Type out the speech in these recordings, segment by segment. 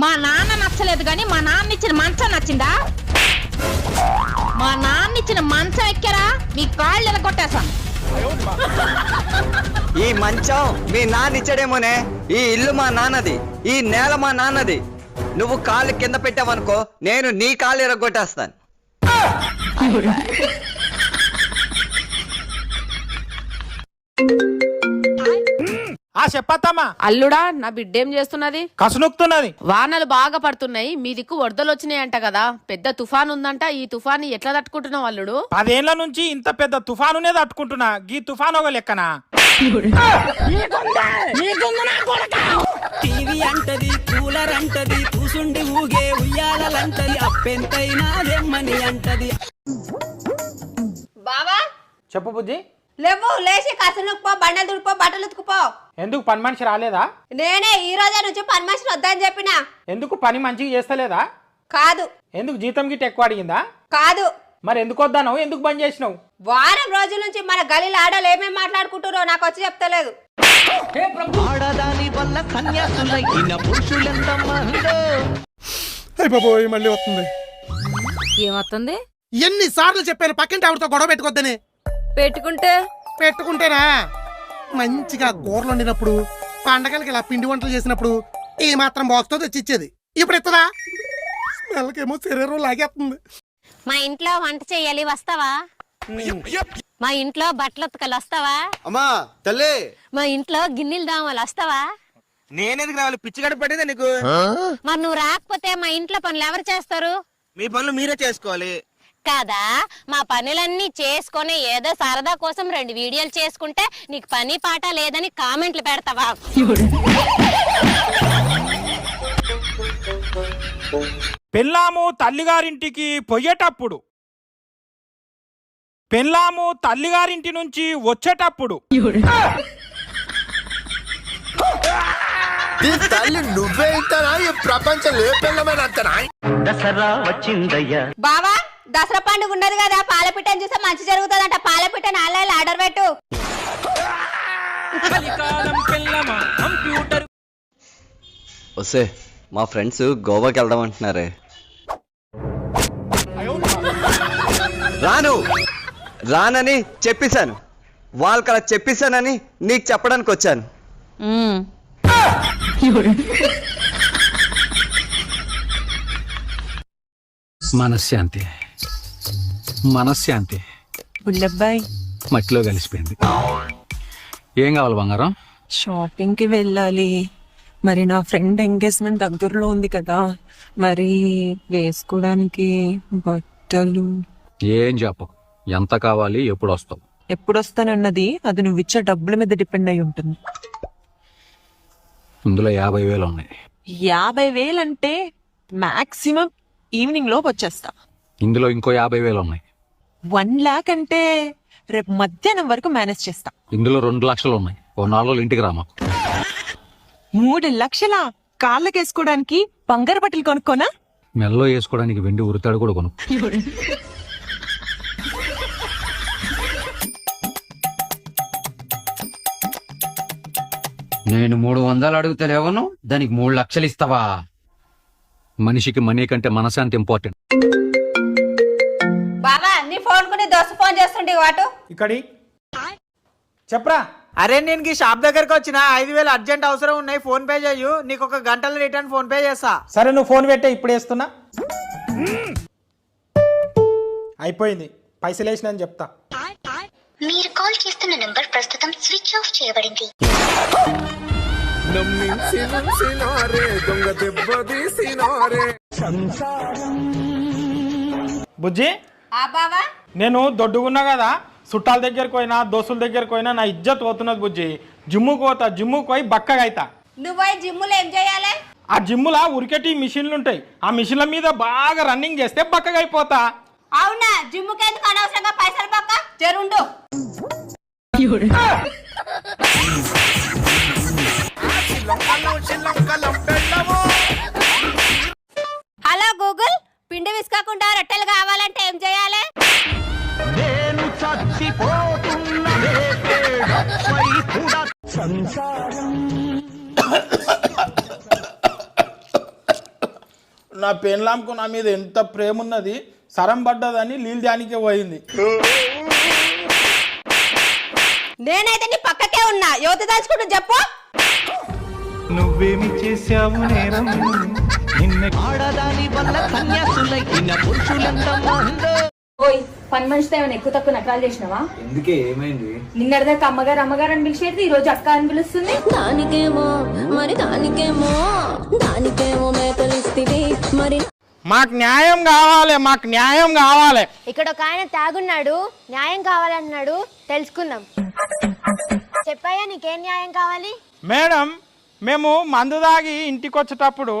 మా నాన్న నచ్చలేదు కానీ మా నాన్న ఇచ్చిన మంచం నచ్చిందా? మా నాన్న ఇచ్చిన మంచం ఎక్కారా? మీ కాళ్ళు కొట్టేశాను ఈ మంచం మీ నాన్న ఇచ్చాడేమోనే. ఈ ఇల్లు మా నాన్నది ఈ నేల మా నాన్నది. నువ్వు కాళ్ళు కింద పెట్టావనుకో నేను నీ కాళ్ళు ఎరగొట్టేస్తాను. ఆ చెప్పత్తమ్మా. అల్లుడా నా బిడ్డేం చేస్తున్నది? కసునుక్తున్నది వానలు బాగా పడుతున్నాయి మీ దిక్కు వరదలు వచ్చినాయంట కదా పెద్ద తుఫాన్ ఉందంట ఈ తుఫాన్ ఎట్లా తట్టుకుంటున్నావు అల్లుడు? పదేళ్ళ నుంచి ఇంత పెద్ద తుఫానునే తట్టుకుంటున్నా గీ తుఫాన్ ఒక లెక్కనా? టీవీ అంటది కూలర్ అంటది కూసుండి ఊగే ఉయ్యాలంటది అప్పెంతైనా రెమ్మని అంటది. బావా? చెప్పు బుజ్జి. లేవు లేచి కసునుకుపో బండలు దుడిపో బట్టలు ఉతుకుపో. ఎందుకు పని మనిషి రాలేదా? నేనే ఈ రోజే నుంచి పని మనిషిని వద్దని చెప్పిన. ఎందుకు పని మంచిగా చేస్తలేదా? కాదు. ఎందుకు జీతం గిట్ట ఎక్కువ అడిగిందా? కాదు. మరి ఎందుకు వద్దాను ఎందుకు బంద్ చేసినావు? వారం రోజుల నుంచి మన గలీల ఆడలు ఏమేమి మాట్లాడుకుంటారో నాకు వచ్చి చెప్తలేదు. అయ్య బాబోయ్ మళ్ళీ వస్తుంది. ఏమవుతుంది ఎన్నిసార్లు చెప్పాను పక్కింటి ఆవిడతో గొడవ పెట్టుకోద్దని. పెట్టుకుంటే? పెట్టుకుంటేనా? మంచిగా కూరలు వండినప్పుడు పండగలకి ఇలా పిండి వంటలు చేసినప్పుడు ఈ మాత్రం బాక్స్తో తెచ్చిచ్చేది. ఇప్పుడు ఇస్తుందా స్మెల్కేమో శరీరం లాగేస్తుంది. మా ఇంట్లో వంట చెయ్యాలి వస్తావా? మా ఇంట్లో బట్టలు ఉతకలు వస్తావా? అమ్మా తల్లి! మా ఇంట్లో గిన్నెలు దామాలు వస్తావా? నేనెందుకు రావాలి? పిచ్చి గడపడేదా నీకు? మరి నువ్వు రాకపోతే మా ఇంట్లో పనులు ఎవరు చేస్తారు? మీ పనులు మీరే చేసుకోవాలి. కాదా? మా పనులన్నీ చేసుకొని ఏదో సరదా కోసం రెండు వీడియోలు చేసుకుంటే నీకు పని పాట లేదని కామెంట్లు పెడతావా? పెళ్ళాము తల్లిగారింటికి పోయేటప్పుడు పెళ్ళాము తల్లిగారింటి నుంచి వచ్చేటప్పుడు. తల్లి నువ్వే ఇంతనా? ఈ ప్రపంచం ఏ పిల్లమైన అంతనా? బావా దసరా పండుగ ఉన్నది కదా పాలపిట్టని చూస్తే మంచి జరుగుతుందంట. పాలపిట్టని ఆన్లైన్ ఆర్డర్ పెట్టు. వస్తే మా ఫ్రెండ్స్ గోవాకి వెళ్దాం అంటున్నారే. రాను రానని చెప్పేశాను. వాళ్ళకి అలా చెప్పేశానని నీకు చెప్పడానికి వచ్చాను. మనశ్శాంతి. మనశ్శాంతి బుల్లబ్బాయ్. మట్టిలో కలిసిపోయింది. ఏం కావాలి బంగారం? షాపింగ్కి వెళ్ళాలి. మరి నా ఫ్రెండ్ ఎంగేజ్మెంట్ దగ్గరలో ఉంది కదా. మరి వేసుకోవడానికి బట్టలు. ఏం చెప్పు ఎంత కావాలి ఎప్పుడు వస్తావు? ఎప్పుడు వస్తానన్నది అది నువ్వు ఇచ్చే డబ్బుల మీద డిపెండ్ అయి ఉంటుంది. ఇందులో యాభై వేలు ఉన్నాయి. యాభై వేలంటే మాక్సిమం ఈవినింగ్ లోపు వచ్చేస్తా. ఇందులో ఇంకో యాభై వేలు ఉన్నాయి. వన్ లాక్ అంటే రేపు మధ్యాహ్నం వరకు మేనేజ్ చేస్తా. ఇందులో రెండు లక్షలు ఉన్నాయి. ఓ నాలుగు ఇంటికి రా మాకు. మూడు లక్షల కాళ్ళకేసుకోవడానికి బంగారు బట్టలు కొనుక్కోనా? మెల్లో వేసుకోవడానికి వెండి ఉరితాడు కూడా కొను నేను మూడు వందలు అడుగుతలేవను దానికి మూడు లక్షలు ఇస్తావా? మనిషికి మనీ కంటే మనశాంతి ఇంపార్టెంట్ దోస్తు ఫోన్ చేస్తుండే వాటు ఇక్కడి. చెప్పరా. అరే నేను ఈ షాప్ దగ్గరకు వచ్చిన ఐదు వేలు అర్జెంట్ అవసరం ఉన్నాయి ఫోన్ పే చేయు నీకు ఒక గంటలో రిటర్న్ ఫోన్ పే చేస్తా. సరే నువ్వు ఫోన్ పెట్టే ఇప్పుడు వేస్తున్నా. అయిపోయింది పైసలు వేసిన అని చెప్తా. మీరు కాల్ చేస్తున్న నంబర్ ప్రస్తుతం స్విచ్ ఆఫ్ చేయబడింది. బుజ్జి? ఆ బావా? నేను దొడ్డుగున్నా కదా చుట్టాల దగ్గరికి పోయినా దోస్తుల దగ్గరికి పోయినా నా ఇజ్జత్ పోతున్నది బుజ్జి. జిమ్ముకు పోతా జిమ్ముకు పోయి బక్కగా అవుతా నువ్వు జిమ్ములు ఏం చేయాలి? ఆ జిమ్ములా ఉరికెట్టి మిషన్లు ఉంటాయి. ఆ మిషన్ల మీద బాగా రన్నింగ్ చేస్తే బక్కగా అయిపోతా. అవునా? జిమ్ముకి ఎందుకు అనవసరంగా పైసలు పక్క జరుండు. Hello Google. పిండి విసుకకుండా రొట్టెలు కావాలంటే ఏం చేయాలి? నా పెళ్ళాంకు నా మీద ఎంత ప్రేమ ఉన్నది సరం పడ్డదని నీళ్ళు దానికే పోయింది. నేనైతే నీ పక్కకే ఉన్నా. యువత దాచుకుంటూ చెప్పు. నువ్వేమి చేశావు నేరం? ఓయ్ పని మనిషితో ఏమైనా ఎక్కువ తక్కువ నకరాలు చేసినావా? ఎందుకే ఏమైంది? నిన్నటిదాకా అమ్మగారు అమ్మగారు అని పిలిచేది ఈ రోజు అక్క అని పిలుస్తుంది. దానికేమో మరి దానికేమో దానికేమో మేకలిస్తివి మరి మాకు న్యాయం కావాలి మాకు న్యాయం కావాలి. ఇక్కడ ఒక ఆయన తాగున్నాడు న్యాయం కావాలన్నాడు తెలుసుకుందాం. చెప్పయ్యా నీకేం న్యాయం కావాలి? మేడం మేము మందు దాగి ఇంటికి వచ్చేటప్పుడు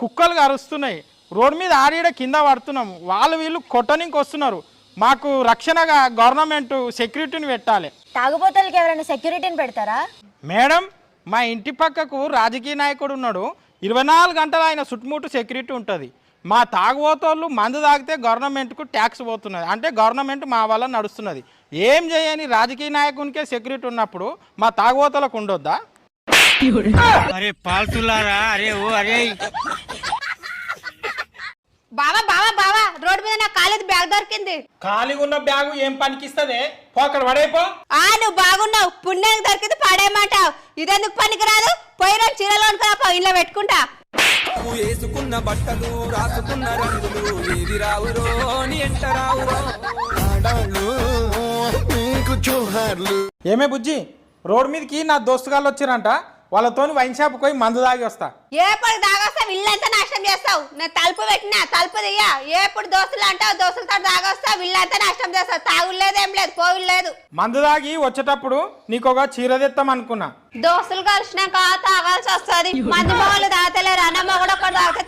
కుక్కలు కరుస్తున్నాయి. రోడ్ మీద ఆడిడ కింద పడుతున్నాం. వాళ్ళు వీళ్ళు కొట్టనికి వస్తున్నారు. మాకు రక్షణగా గవర్నమెంట్ సెక్యూరిటీని పెట్టాలి. తాగుబోతులకి ఎవరైనా సెక్యూరిటీని పెడతారా? మేడం మా ఇంటి పక్కకు రాజకీయ నాయకుడు ఉన్నాడు. ఇరవై నాలుగు గంటలు ఆయన చుట్టుముట్టు సెక్యూరిటీ ఉంటుంది. మా తాగుబోతోళ్ళు మందు తాగితే గవర్నమెంట్కు ట్యాక్స్ పోతున్నది. అంటే గవర్నమెంట్ మా వల్ల నడుస్తున్నది. ఏం చేయని రాజకీయ నాయకునికే సెక్యూరిటీ ఉన్నప్పుడు మా తాగుబోతలకు ఉండొద్దా? అరే పాల్తులారా అరే ఓ అరే. బావా బావా బావా రోడ్డు మీద నా కాలేజ్ బ్యాగ్ దొరికింది. ఖాళీగా ఉన్న బ్యాగు ఏం పనికిస్తుంది? పో అక్కడ పడైపో. ఆ నువ్వు బాగున్నావు. పుణ్యానికి దొరికింది పడేయమంటావు. ఇదెందుకు పనికిరాదు? పోయిన చీరలు అనుకున్నా ఇంట్లో పెట్టుకుంటా. వేసుకున్న బట్టలు రాసుకున్న రంగులు ఏది రావురో నీ ఎంట రావురో. మీకు జోహార్లు ఏమే బుజ్జి? రోడ్ మీదకి నా దోస్తుగాళ్ళు వచ్చిరంట వాళ్ళతోని వైన్ షాప్ పోయి మందు తాగి వస్తా. ఏప్పుడు దాగొస్తావు ఇల్లంతా నాశనం చేస్తావు. నేను తలుపు పెట్టినా తలుపు దియ్యా ఏప్పుడు దోస్తులు అంటావు దోస్తులతో దాగొస్తావు ఇల్లంతా నాశనం చేస్తావు. తాగులేదు ఏం లేదు పోవులు లేదు మందు తాగి వచ్చేటప్పుడు నీకు ఒక చీర తెస్తాం అనుకున్నా. దోస్తులు కలిసినాక తాగాల్సి వస్తుంది. మంది మొగలు తాగలేరు అన్న మొగడు ఒకటి తాగితే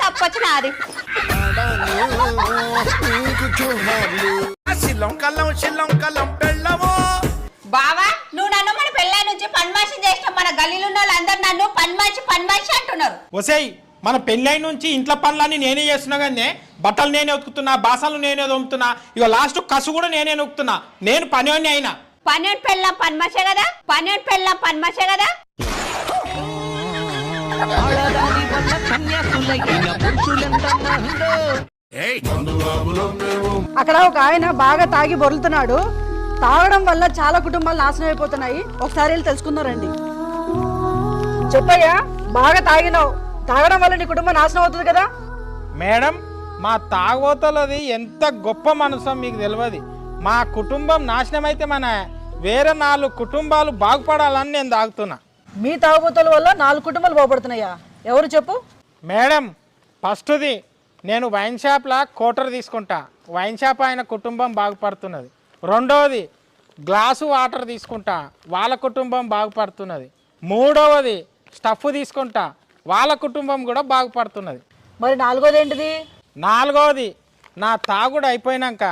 కల్లం పెళ్ళమో బావా నువ్వు నన్ను పెళ్ళై నుంచి పన్మాషి చేసిన మన గల్లీలో ఉన్న వాళ్ళందరూ నన్ను పన్మాషి పన్మాషి అంటున్నారు. ఒసేయ్ మన పెళ్ళై నుంచి ఇంట్లో పనులన్నీ నేనే చేస్తున్నా కానీ బట్టలు నేనే ఉతుకుతున్నా బాసలు నేనే దొమ్ముతున్నా ఇక లాస్ట్ కసు కూడా నేనే నొక్కుతున్నా. నేను పని అయినా. పన్నెండు పెళ్ళం పన్మాషే కదా? పన్నెండు పెళ్ళం పన్మాషే కదా? అక్కడ ఒక ఆయన బాగా తాగి బొరులుతున్నాడు తాగడం వల్ల చాలా కుటుంబాలు నాశనం అయిపోతున్నాయి. ఒకసారి వెళ్ళి తెలుసుకుందారండి చెప్పయ్యా బాగా తాగినావు. తాగడం వల్ల నీ కుటుంబం నాశనం అవుతుంది కదా? మేడం మా తాగోతలది ఎంత గొప్ప మనసు మీకు తెలియదు. మా కుటుంబం నాశనం అయితే మన వేరే నాలుగు కుటుంబాలు బాగుపడాలని నేను తాగుతున్నా. మీ తాగుబోతుల వల్ల నాలుగు కుటుంబాలు బాగుపడుతున్నాయా? ఎవరు చెప్పు? మేడం ఫస్ట్ది నేను వైన్ షాప్లా కోటర్ తీసుకుంటా. వైన్ షాప్ ఆయన కుటుంబం బాగుపడుతున్నది. రెండవది గ్లాసు వాటర్ తీసుకుంటా వాళ్ళ కుటుంబం బాగుపడుతున్నది. మూడవది స్టఫ్ తీసుకుంటా వాళ్ళ కుటుంబం కూడా బాగుపడుతున్నది. మరి నాలుగోది ఏంటిది? నాలుగవది నా తాగుడు అయిపోయినాక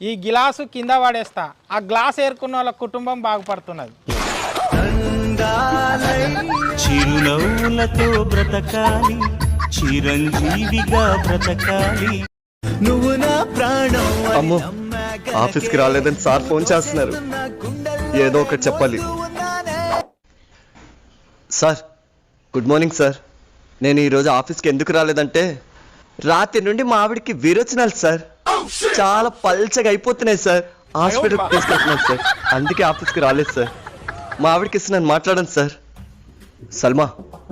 ఈ గిలాసు కింద పడేస్తా ఆ గ్లాస్ ఏరుకున్న వాళ్ళ కుటుంబం బాగుపడుతున్నది. చిరునవ్వులతో బ్రతకాలి చిరంజీవిగా బ్రతకాలి. నువ్వు నా ప్రాణం అమ్మో. ఆఫీస్కి రాలేదని సార్ ఫోన్ చేస్తున్నారు. ఏదో ఒకటి చెప్పాలి. Sir good morning sir. నేను ఈరోజు ఆఫీస్కి ఎందుకు రాలేదంటే రాత్రి నుండి మా ఆవిడకి విరోచనాలు సార్. చాలా పల్చగా అయిపోతున్నాయి సార్. హాస్పిటల్కి తీసుకెళ్తున్నాను సార్. అందుకే ఆఫీస్కి రాలేదు సార్. మా ఆవిడకి ఇస్తే నన్ను మాట్లాడండి సార్. సల్మా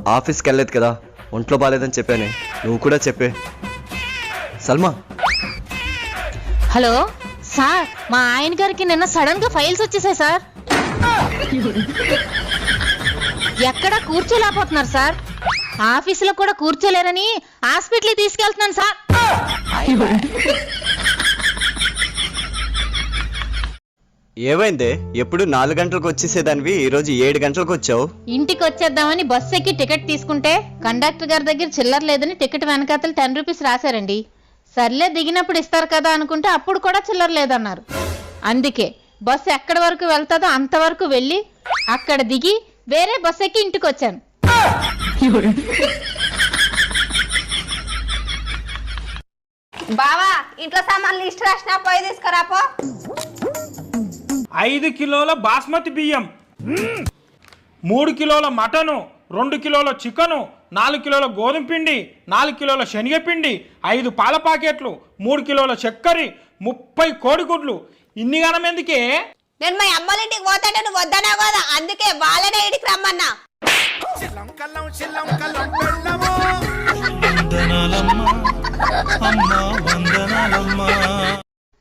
ఆఫీస్కి వెళ్ళలేదు కదా. ఒంట్లో బాగాలేదని చెప్పానే. నువ్వు కూడా చెప్పే. సల్మా. హలో? సార్ మా ఆయన గారికి నిన్న సడన్గా ఫైల్స్ వచ్చేసాయి సార్. ఎక్కడ కూర్చోలేకపోతున్నారు సార్. ఆఫీసులో కూడా కూర్చోలేరని హాస్పిటల్ తీసుకెళ్తున్నాను సార్. ఏమైందే? ఎప్పుడు నాలుగు గంటలకు వచ్చేసేదానివి ఈరోజు ఏడు గంటలకు వచ్చావు? ఇంటికి వచ్చేద్దామని బస్సు ఎక్కి టికెట్ తీసుకుంటే కండక్టర్ గారి దగ్గర చిల్లర లేదని టికెట్ వెనకాతలు టెన్ రూపీస్ రాశారండి. సర్లే దిగినప్పుడు ఇస్తారు కదా అనుకుంటే అప్పుడు కూడా చిల్లర లేదన్నారు. అందుకే బస్సు ఎక్కడి వరకు వెళ్తాదో అంతవరకు వెళ్ళి అక్కడ దిగి వేరే బస్సు ఎక్కి ఇంటికి వచ్చాను బావా ఇంట్లో సామాన్లు లిస్ట్ రాసినా పోయి తీసుకురాపో ఐదు కిలోల బాస్మతి బియ్యం. మూడు కిలోల మటను రెండు కిలోల చికెను నాలుగు కిలోల గోధుమ పిండి నాలుగు కిలోల శనగపిండి ఐదు పాల ప్యాకెట్లు మూడు కిలోల చక్కెర ముప్పై కోడిగుడ్లు. ఇన్ని గణం ఎందుకే? నేను మా అమ్మల ఇంటికి పోతాంటే నువ్వు వద్దనా కదా అందుకే వాళ్ళనే ఇంటికి రమ్మన్నా.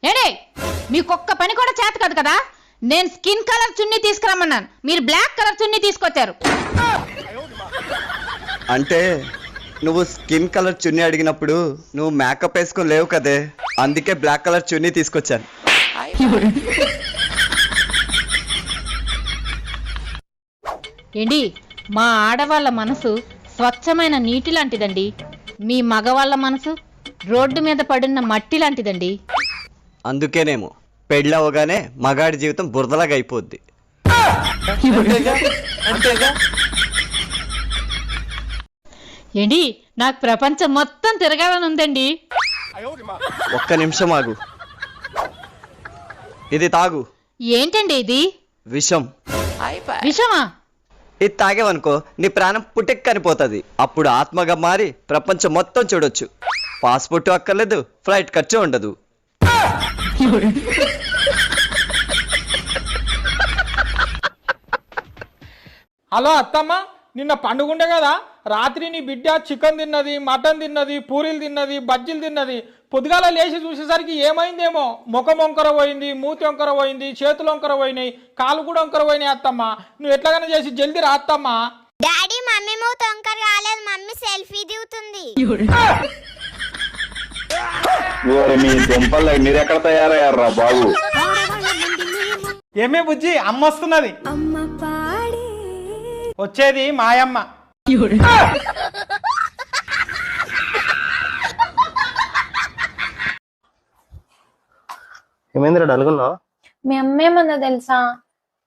ఏడే మీకొక్క పని కూడా చేత కాదు కదా? నేను స్కిన్ కలర్ చున్నీ తీసుకురమ్మన్నాను. మీరు బ్లాక్ కలర్ చున్నీ తీసుకొచ్చారు. అంటే నువ్వు స్కిన్ కలర్ చున్నీ అడిగినప్పుడు నువ్వు మేకప్ వేసుకొని లేవు కదే. అందుకే బ్లాక్ కలర్ చున్నీ తీసుకొచ్చాను. ఏంటి మా ఆడవాళ్ళ మనసు స్వచ్ఛమైన నీటి లాంటిదండి. మీ మగవాళ్ళ మనసు రోడ్డు మీద పడున్న మట్టి లాంటిదండి. అందుకేనేమో పెళ్ళవగానే మగాడి జీవితం బురదలాగా అయిపోద్ది. ఏంటి? నాకు ప్రపంచం మొత్తం తిరగాలని ఉందండి. ఒక్క నిమిషం ఆగు. ఇది తాగు. ఏంటండి ఇది? విషం. విషమా? ఇది తాగేవనుకో నీ ప్రాణం పుట్టెక్కనిపోతుంది అప్పుడు ఆత్మగా మారి ప్రపంచం మొత్తం చూడొచ్చు. పాస్పోర్ట్ అక్కర్లేదు ఫ్లైట్ ఖర్చు ఉండదు. హలో అత్తమ్మ నిన్న పండుగుండే కదా రాత్రి నీ బిడ్డ చికెన్ తిన్నది మటన్ తిన్నది పూరీలు తిన్నది బజ్జీలు తిన్నది. పొద్దుగాల లేచి చూసేసరికి ఏమైందేమో? ముఖం వంకర పోయింది మూతి వంకర పోయింది చేతులు వంకర పోయినాయి కాలు కూడా వంకర పోయినాయి అత్తమ్మ. నువ్వు ఎట్లాగైనా చేసి జల్దీ రా అత్తమ్మ. డాడీ మమ్మీ మూత వంకర కాలేదు మమ్మీ సెల్ఫీ దిగుతుంది. మీ మీరెక్కడ తయారయ్యారా బాబు? ఏమే బుజ్జి అమ్మ వస్తున్నది. వచ్చేది మాయమ్మ. ఏమైందిరా డల్గున్నావు? మీ అమ్మ ఏమన్నా తెలుసా?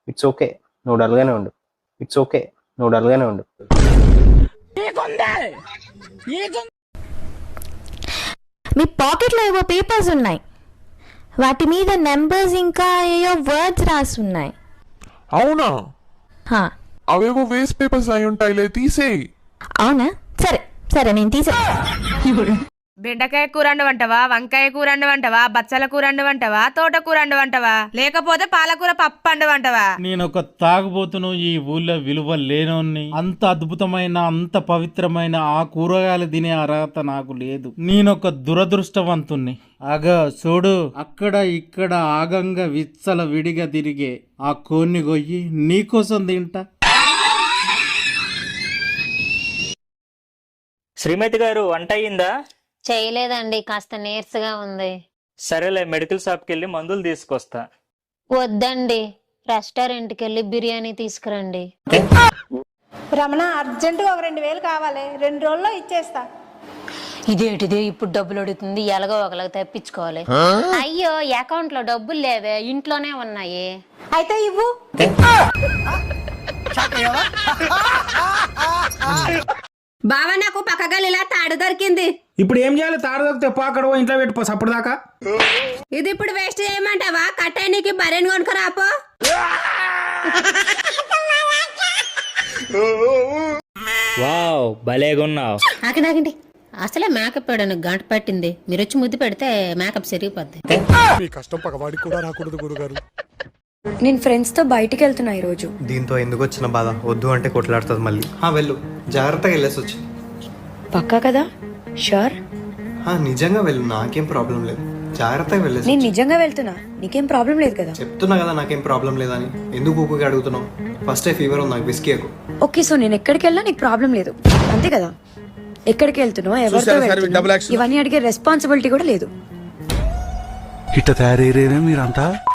ఇట్స్ ఓకే నువ్వు డల్గానే ఉండు. ఇట్స్ ఓకే నువ్వు డల్గానే ఉండు. మీ పాకెట్లో ఏవో పేపర్స్ ఉన్నాయి. వాటి మీద నెంబర్స్ ఇంకా ఏయో వర్డ్స్ రాసి ఉన్నాయి అవునా? హా, అవేవో వేస్ట్ పేపర్స్ అయి ఉంటాయిలే తీసేయి. అవునా? సరే సరే నేను తీసే. బెండకాయ కూర వంటవా వంకాయ కూర వంటవా బచ్చల కూర వంటవా తోట కూర వంటవా లేకపోతే పాలకూర పప్పు వంటవా నేను ఒక తాగుబోతును ఈ ఊళ్ళో విలువ లేనోన్ని. అంత అద్భుతమైన అంత పవిత్రమైన ఆ కూరగాయలు తినే అర్హత నాకు లేదు. నేనొక దురదృష్టవంతుణ్ణి. అగ చూడు అక్కడ ఇక్కడ ఆగంగా విచ్చల విడిగా తిరిగే ఆ కోన్ని గొయ్యి నీకోసం తింటా. శ్రీమతి గారు వంట అయ్యిందా? చేయలేదండి కాస్త నీరసగా ఉంది. సరేలే మెడికల్ షాప్కి వెళ్ళి మందులు తీసుకొస్తా. వద్దండి రెస్టారెంట్కి వెళ్ళి బిర్యానీ తీసుకురండి. రమణ అర్జెంటుగా ఒక రెండు వేలు కావాలి రెండు రోజుల్లో ఇచ్చేస్తా. ఇదేంటిది ఇప్పుడు డబ్బులు అడుగుతుంది ఎలాగో ఒకలాగా తెప్పించుకోవాలి. అయ్యో అకౌంట్లో డబ్బులు లేవే ఇంట్లోనే ఉన్నాయి. అయితే ఇవ్వు. బావా నాకు పక్కగా ఇలా తాడు దొరికింది. ఇప్పుడు ఏం చేయాలి? తాడు దొరికితే పో అక్కడ పో, ఇంట్లో పెట్టుకో సప్పుడు దాకా. ఇది ఇప్పుడు వేస్ట్ చేయమంటావా? కట్టడానికి బరెన్ కొనుక్కరాపో వావ్ భలేగున్నావు ఆగండి అసలే మేకప్ వేయడానికి గంట పట్టింది? మీరు వచ్చి ముద్దు పెడితే మేకప్ సరిగిపోద్ది. మీ కష్టం పగవాడికి కూడా రాకూడదు గురుగారు. నేను ఫ్రెండ్స్తో బయటికి వెళ్తున్నా ఈ రోజు దీంతో ఎందుకు వచ్చిన బాధ? వద్దు అంటే కొట్లాడుతుంది మళ్ళీ. ఆ, వెళ్ళు. జాగ్రత్తగా వెళ్ళేసి వచ్చి. పక్కా కదా? షూర్? ఆ, నిజంగా వెళ్ళు. నాకేం ప్రాబ్లం లేదు. జాగ్రత్తగా వెళ్ళేసి నేను నిజంగా వెళ్తున్నా. నీకేం ప్రాబ్లం లేదు కదా? చెప్తున్నా కదా నాకేం ప్రాబ్లం లేదని. ఎందుకు ఊపిగా అడుగుతున్నావు? ఫస్ట్ ఫీవర్ ఉంది? నాకు విస్కీ ఓకే సో నేను ఎక్కడికి వెళ్ళినా నీకు ప్రాబ్లం లేదు. అంతే కదా? ఎక్కడికి వెళ్తున్నావు? ఎవరితో వెళ్తున్నావు? ఇవన్నీ అడిగే రెస్పాన్సిబిలిటీ కూడా లేదు. ఇట్ట తయారయ్యారే మీరంతా?